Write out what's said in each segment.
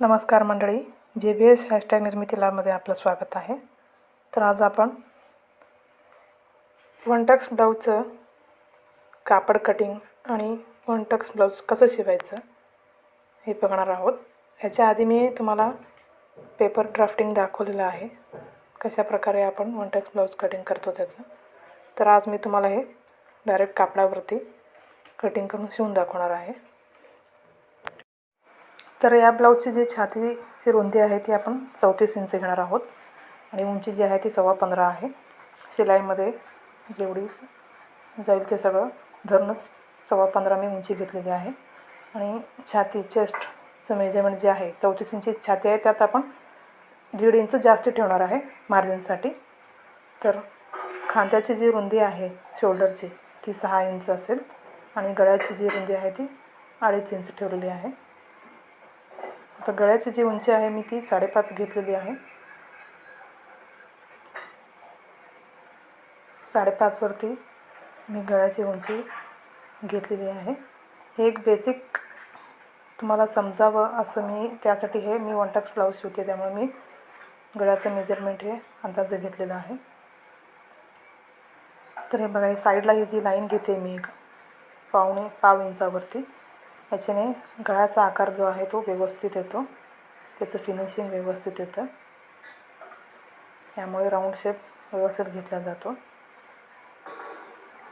नमस्कार मंडळी जे बी एस हॅशटॅग निर्मितीलामध्ये आपलं स्वागत आहे. तर आज आपण वन टक्स ब्लाऊजचं कापड कटिंग आणि वन टक्स ब्लाऊज कसं शिवायचं हे बघणार आहोत. ह्याच्या आधी मी तुम्हाला पेपर ड्राफ्टिंग दाखवलेलं आहे. कशा प्रकारे आपण वन टक्स ब्लाऊज कटिंग करतो त्याचं. तर आज मी तुम्हाला हे डायरेक्ट कापडावरती कटिंग करून शिवून दाखवणार आहे. तर या ब्लाऊजची जी छातीची रुंदी आहे ती आपण चौतीस इंच घेणार आहोत. आणि उंची जी आहे ती सव्वा पंधरा आहे. शिलाईमध्ये जेवढी जाईल ते सगळं धरूनच सव्वा पंधरा मी उंची घेतलेली आहे. आणि छाती चेस्टचं मेजरमेंट जे आहे चौतीस इंची छाती आहे त्यात आपण दीड इंच जास्त ठेवणार आहे मार्जिनसाठी. तर खांद्याची जी रुंदी आहे शोल्डरची ती सहा इंच असेल. आणि गळ्याची जी रुंदी आहे ती अडीच इंच ठेवलेली आहे. आता गळ्याची जी उंची आहे मी ती साडेपाच घेतलेली आहे. साडेपाचवरती मी गळ्याची उंची घेतलेली आहे. हे एक बेसिक तुम्हाला समजावं असं मी त्यासाठी हे मी वन टक्स ब्लाऊज शिवते त्यामुळे मी गळ्याचं मेजरमेंट हे अंदाजे घेतलेलं आहे. तर हे बघा हे साईडला ही जी लाईन घेते मी एक पावणे पाव इंचावरती. याच्याने गळ्याचा आकार जो आहे तो व्यवस्थित येतो. त्याचं फिनिशिंग व्यवस्थित येतं. यामुळे राऊंड शेप व्यवस्थित घेतला जातो.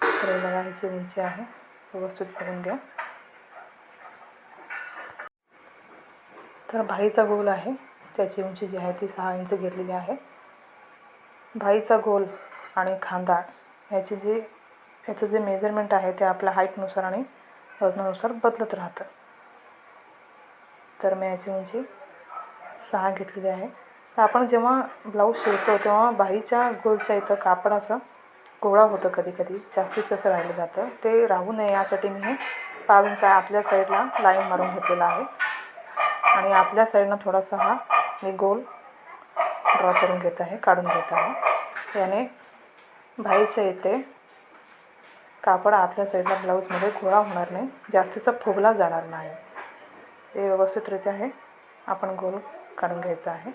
तर बघा ह्याची उंची आहे. व्यवस्थित करून घ्या. तर भाईचा गोल आहे. त्याची उंची जी आहे ती सहा इंच घेतलेली आहे. भाईचा गोल आणि खांदा ह्याची जी याचं जे मेजरमेंट आहे ते आपल्या हाईटनुसार आणि वजनानुसार बदलत राहतं. तर मी याची उंची सहा घेतलेली आहे. तर आपण जेव्हा ब्लाऊज शिवतो तेव्हा बाईच्या गोलच्या इथं कापड असं गोळा होतं कधी कधी जास्तीच असं राहिलं जातं. ते राहू नये यासाठी मी हे पाव आपल्या आतल्या साईडला लाईन मारून घेतलेला आहे. आणि आतल्या साईडनं थोडासा हा मी गोल ड्रॉ करून घेत आहे काढून घेत आहे. याने भाईच्या इथे कापड आतल्या साईडला ब्लाऊजमध्ये गोळा होणार नाही. जास्तीचा फुगला जाणार नाही. हे व्यवस्थितरित्या आहे आपण गोल काढून घ्यायचं आहे.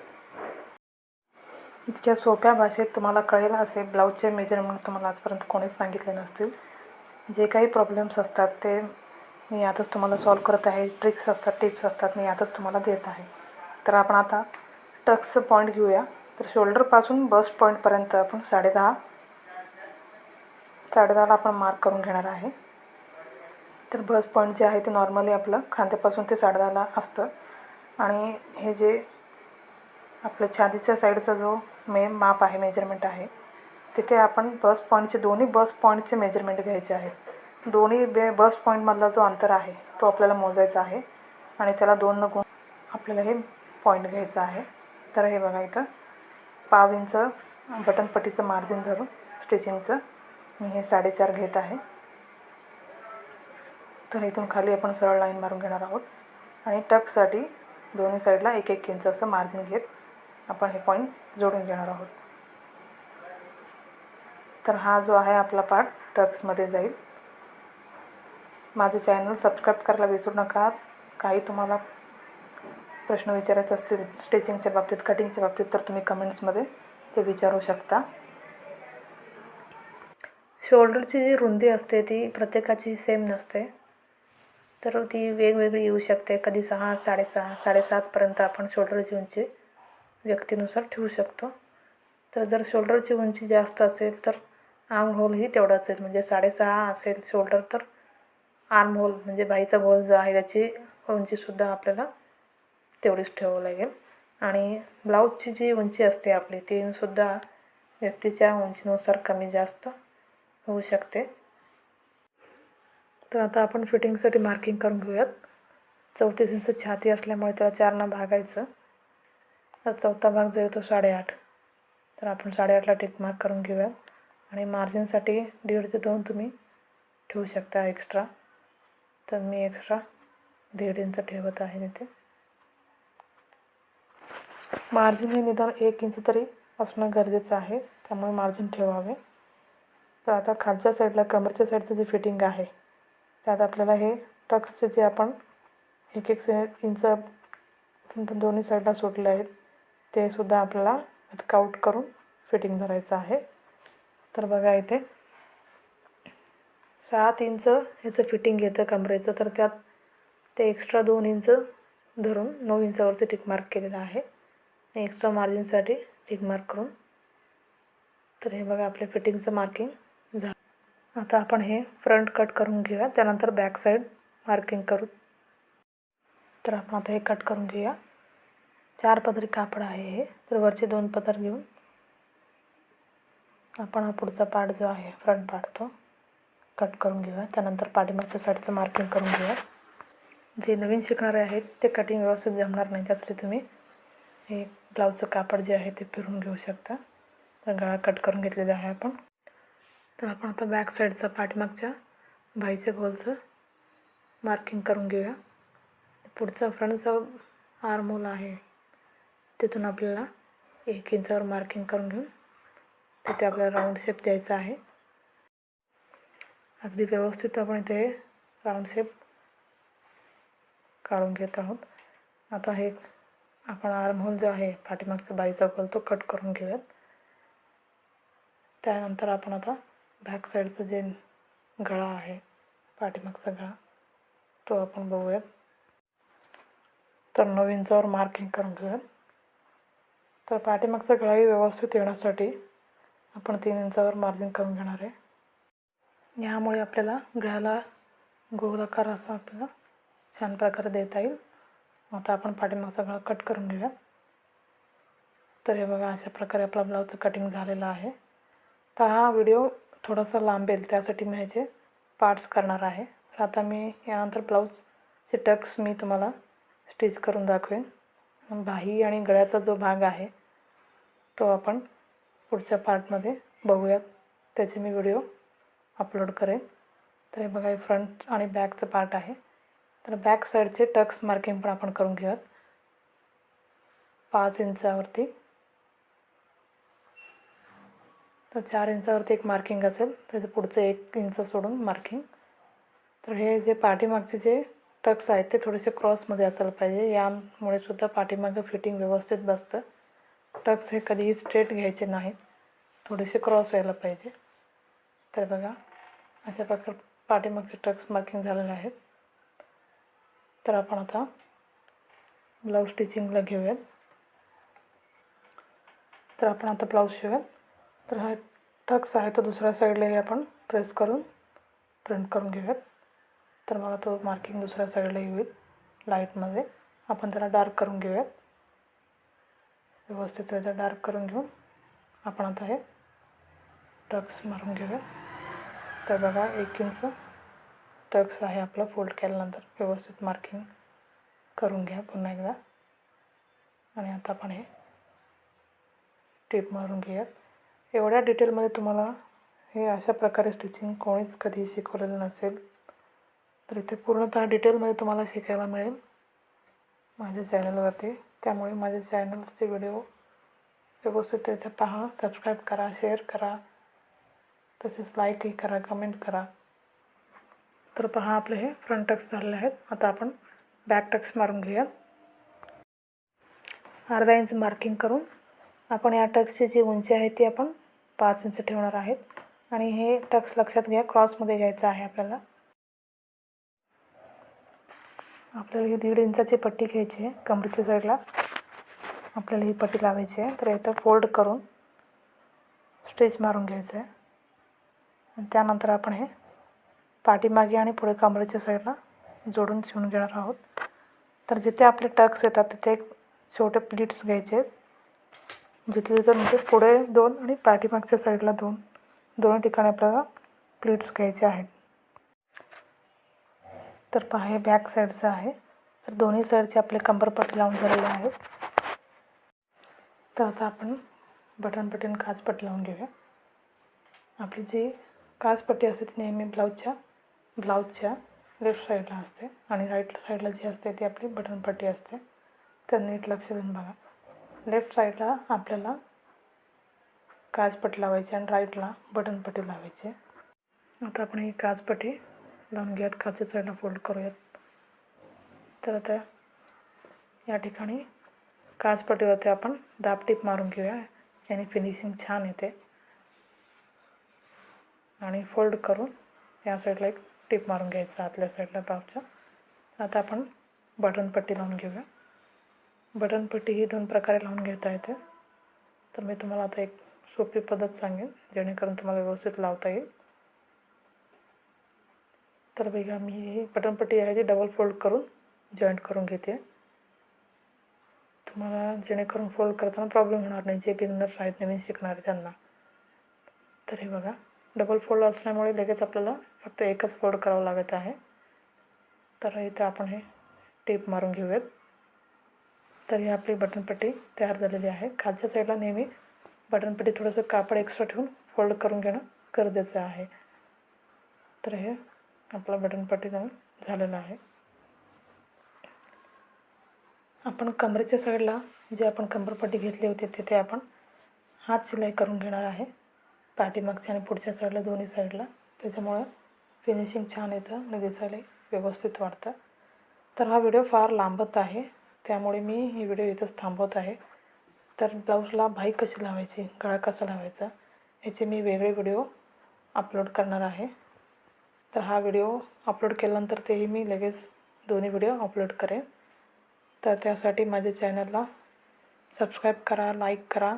इतक्या सोप्या भाषेत तुम्हाला कळेल असे ब्लाऊजचे मेजरमेंट तुम्हाला आजपर्यंत कोणीच सांगितले नसतील. जे काही प्रॉब्लेम्स असतात ते मी आताच तुम्हाला सॉल्व करत आहे. ट्रिक्स असतात टिप्स असतात मी आताच तुम्हाला देत आहे. तर आपण आता टक्सचं पॉईंट घेऊया. तर शोल्डरपासून बस्ट पॉईंटपर्यंत आपण साडेदहा साडेदहाला आपण मार्क करून घेणार आहे. तर बस पॉईंट जे आहे ते नॉर्मली आपलं खांद्यापासून ते साडेदहाला असतं. आणि हे जे आपलं छातीच्या साईडचा जो मे माप आहे मेजरमेंट आहे तिथे आपण बस पॉईंटचे दोन्ही बस पॉईंटचे मेजरमेंट घ्यायचे आहेत. दोन्ही बे बस पॉईंटमधला जो अंतर आहे तो आपल्याला मोजायचा आहे. आणि त्याला दोन न गुण आपल्याला हे पॉईंट घ्यायचं आहे. तर हे बघा इथं. पाव इंच बटनपट्टीचं मार्जिन धरून स्टिचिंगचं मी हे साडेचार घेत आहे. तर इथून खाली आपण सरळ लाईन मारून घेणार आहोत. आणि टक्ससाठी दोन्ही साईडला एक एक इंच असं मार्जिन घेत आपण हे पॉईंट जोडून घेणार आहोत. तर हा जो आहे आपला पार्ट टक्समध्ये जाईल. माझे चॅनल सबस्क्राईब करायला विसरू नका. काही तुम्हाला प्रश्न विचारायचे असतील स्टिचिंगच्या बाबतीत कटिंगच्या बाबतीत तर तुम्ही कमेंट्समध्ये ते विचारू शकता. शोल्डरची जी रुंदी असते ती प्रत्येकाची सेम नसते. तर ती वेगवेगळी येऊ शकते. कधी सहा साडेसहा साडेसातपर्यंत आपण शोल्डरची उंची व्यक्तीनुसार ठेवू शकतो. तर जर शोल्डरची उंची जास्त असेल तर आर्म होलही तेवढाच असेल म्हणजे साडेसहा असेल शोल्डर तर आर्म होल म्हणजे बाईचा होल जो आहे त्याची उंचीसुद्धा आपल्याला तेवढीच ठेवावं लागेल. आणि ब्लाऊजची जी उंची असते आपली तीसुद्धा व्यक्तीच्या उंचीनुसार कमी जास्त होऊ शकते. तर आता आपण फिटिंगसाठी मार्किंग करून घेऊयात. चौतीस इंच छाती असल्यामुळे त्याला चारनं भागायचं. तर चौथा भाग जो आहे तो साडेआठ. तर आपण साडेआठला टिक मार्क करून घेऊयात आणि मार्जिनसाठी दीड ते दोन तुम्ही ठेवू शकता एक्स्ट्रा तर मी एक्स्ट्रा दीड इंच ठेवत आहे तिथे मार्जिन हे निदान एक इंच तरी असणं गरजेचं आहे. त्यामुळे मार्जिन ठेवावे. तर आता खालच्या साईडला कमरच्या साईडचं जे फिटिंग आहे त्यात आपल्याला हे टक्सचे जे आपण एक एक से इंच दोन्ही साईडला सुटले आहेत ते सुद्धा आपल्याला काउट करून फिटिंग धरायचं आहे. तर बघा इथे सात इंच ह्याचं फिटिंग येतं कमरेचं तर त्यात ते एक्स्ट्रा दोन इंच धरून नऊ इंचावरती टिक मार्क केलेलं आहे. आणि एक्स्ट्रा मार्जिनसाठी टिक मार्क करून तर हे बघा आपल्या फिटिंगचं मार्किंग आता आपण हे फ्रंट कट करून घेऊया. त्यानंतर बॅक साईड मार्किंग करू. तर आपण आता हे कट करून घेऊया. चार पदरी कापड आहे हे. तर वरचे दोन पदर घेऊन आपण हा पुढचा पार्ट जो आहे फ्रंट पार्ट तो कट करून घेऊया. त्यानंतर पाठीमागच्या साईडचं मार्किंग करून घेऊया. जे नवीन शिकणारे आहेत ते कटिंग व्यवस्थित जमणार नाही. त्यासाठी तुम्ही हे ब्लाऊजचं कापड जे आहे ते फिरून घेऊ शकता. तर गळा कट करून घेतलेला आहे आपण. तर आपण आता बॅक साईडचा पाठीमागच्या भाईच्या गोलचं मार्किंग करून घेऊया. पुढचा फ्रंटचा आर्मोल आहे. तिथून आपल्याला एक इंचावर मार्किंग करून घेऊन तिथे आपल्याला राऊंड शेप द्यायचा आहे. अगदी व्यवस्थित आपण इथे राऊंड शेप काढून घेत आहोत. आता हे आपण आर्महोल जो आहे पाठीमागचा बाईचा गोल तो कट करून घेऊयात. त्यानंतर आपण आता बॅक साईडचं जे गळा आहे पाठीमागचा गळा तो आपण बघूयात. तर नऊ इंचावर मार्किंग करून घेऊयात. तर पाठीमागचा गळाही व्यवस्थित येण्यासाठी आपण तीन इंचावर मार्जिन करून घेणार आहे. यामुळे आपल्याला गळ्याला गोलाकार असा आपल्याला छान प्रकारे देता येईल. आता आपण पाठीमागचा गळा कट करून घेऊया तर हे बघा अशा प्रकारे आपला ब्लाऊजचं कटिंग झालेलं आहे. तर हा व्हिडिओ थोडासा लांबेल त्यासाठी मी ह्याचे पार्ट्स करणार आहे. तर आता मी यानंतर ब्लाऊजचे टक्स मी तुम्हाला स्टिच करून दाखवेन. बाही आणि गळ्याचा जो भाग आहे तो आपण पुढच्या पार्टमध्ये बघूयात. त्याचे मी व्हिडिओ अपलोड करेन. तर हे बघा हे फ्रंट आणि बॅकचं पार्ट आहे. तर बॅक साईडचे टक्स मार्किंग पण आपण करून घेऊयात. पाच इंचावरती तर चार इंचावरती एक मार्किंग असेल त्याचं पुढचं एक इंच सोडून मार्किंग तर हे जे पाठीमागचे जे टक्स आहेत ते थोडेसे क्रॉसमध्ये असायला पाहिजे. यामुळे सुद्धा पाठीमागं फिटिंग व्यवस्थित बसतं. टक्स हे कधीही स्ट्रेट घ्यायचे नाहीत. थोडेसे क्रॉस व्हायला पाहिजे. तर बघा अशा प्रकारे पाठीमागचे टक्स मार्किंग झालेले आहेत. तर आपण आता ब्लाऊज स्टिचिंगला घेऊयात. तर आपण आता ब्लाऊज शिवूयात. तर हा टक्स आहे तो दुसऱ्या साईडलाही आपण प्रेस करून प्रिंट करून घेऊयात. तर मला तो मार्किंग दुसऱ्या साईडलाही होईल लाईटमध्ये आपण त्याला डार्क करून घेऊयात. व्यवस्थित त्याचा डार्क करून घेऊन आपण आता हे टक्स मारून घेऊयात. तर बघा एक इंच टक्स आहे आपलं फोल्ड केल्यानंतर. व्यवस्थित मार्किंग करून घ्या पुन्हा एकदा. आणि आता आपण हे टीप मारून घेऊयात. एवढ्या डिटेलमध्ये तुम्हाला हे अशा प्रकारे स्टिचिंग कोणीच कधी शिकवलेलं नसेल तर इथे पूर्णतः डिटेलमध्ये तुम्हाला शिकायला मिळेल माझ्या चॅनलवरती. त्यामुळे माझ्या चॅनल्सचे व्हिडिओ व्यवस्थितरित्या पहा सबस्क्राईब करा शेअर करा तसेच लाईकही करा कमेंट करा. तर पहा आपले हे फ्रंट टक्स झालेले आहेत. आता आपण बॅक टक्स मारून घेऊयात अर्धा इंच मार्किंग करून आपण या टक्सची जी उंची आहे ती आपण पाच इंच ठेवणार आहेत. आणि हे टक्स लक्षात घ्या क्रॉसमध्ये घ्यायचं आहे आपल्याला. आपल्याला ही दीड इंचाची पट्टी घ्यायची आहे कमरेच्या साईडला. आपल्याला ही पट्टी लावायची आहे. तर इथं फोल्ड करून स्टिच मारून घ्यायचं आहे. आणि त्यानंतर आपण हे पाठीमागे आणि पुढे कमरेच्या साईडला जोडून शिवून घेणार आहोत. तर जिथे आपले टक्स येतात तिथे एक छोटे प्लीट्स घ्यायचे आहेत. जिथे जिथे म्हणजे पुढे दोन आणि पाठीमागच्या साईडला दोन. दोन्ही ठिकाणी आपल्याला प्लीट्स घ्यायचे आहेत. तर पहा हे बॅक साईडचं आहे. तर दोन्ही साईडचे आपले कंबरपट्टी लावून झालेले आहेत. तर आता आपण बटनपट्टी आणि काचपट्टी लावून घेऊया. आपली जी काचपट्टी असते ती नेहमी ब्लाऊजच्या ब्लाऊजच्या लेफ्ट साईडला असते. आणि राईट साईडला जी असते ती आपली बटनपट्टी असते. तर नीट लक्ष देऊन बघा. लेफ्ट साईडला आपल्याला काचपट्टी लावायची आणि राईटला बटनपट्टी लावायची. आता आपण ही काचपट्टी लावून घेऊयात. खालच्या साईडला फोल्ड करूयात. तर आता या ठिकाणी काचपट्टीवरती आपण दाब टीप मारून घेऊया. याने फिनिशिंग छान येते. आणि फोल्ड करून या साईडला एक टीप मारून घ्यायचं आतल्या साईडला बाबच्या आता आपण बटनपट्टी लावून घेऊया. बटनपट्टी ही दोन प्रकारे लावून घेता येते. तर मी तुम्हाला आता एक सोपी पद्धत सांगेन जेणेकरून तुम्हाला व्यवस्थित लावता येईल. तर बघा मी ही बटनपट्टी आहे ती डबल फोल्ड करून जॉईंट करून घेते. तुम्हाला जेणेकरून फोल्ड करताना प्रॉब्लेम होणार नाही जे बिगनर्स आहेत नवीन शिकणारे त्यांना. तर हे बघा डबल फोल्ड असल्यामुळे लगेच आपल्याला फक्त एकच फोल्ड करावं लागत आहे. तर इथे आपण हे टेप मारून घेऊयात. तर ही आपली बटनपट्टी तयार झालेली आहे. खालच्या साईडला नेहमी बटनपट्टी थोडंसं कापड एक्स्ट्रा ठेवून फोल्ड करून घेणं गरजेचं आहे. तर हे आपला बटनपट्टी जाऊन झालेलं आहे. आपण कमरेच्या साईडला जे आपण कंबरपट्टी घेतली होती तिथे आपण हात शिलाई करून घेणार आहे. पाठीमागच्या आणि पुढच्या साईडला दोन्ही साईडला त्याच्यामुळं फिनिशिंग छान येतं आणि दिसायला व्यवस्थित वाटतं तर हा व्हिडिओ फार लांबत आहे. त्यामुळे मी ही व्हिडिओ इथंच थांबवत आहे. तर ब्लाऊजला भाई कशी लावायची गळा कसा लावायचा याचे मी वेगळे व्हिडिओ अपलोड करणार आहे. तर हा व्हिडिओ अपलोड केल्यानंतर तेही मी लगेच दोन्ही व्हिडिओ अपलोड करेन. तर त्यासाठी माझ्या चॅनलला सबस्क्राईब करा लाईक करा.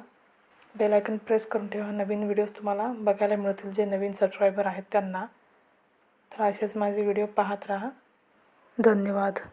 बेल आयकन प्रेस करून ठेवा. नवीन व्हिडिओज तुम्हाला बघायला मिळतील जे नवीन सबस्क्रायबर आहेत त्यांना. तर असेच माझे व्हिडिओ पाहत राहा. धन्यवाद.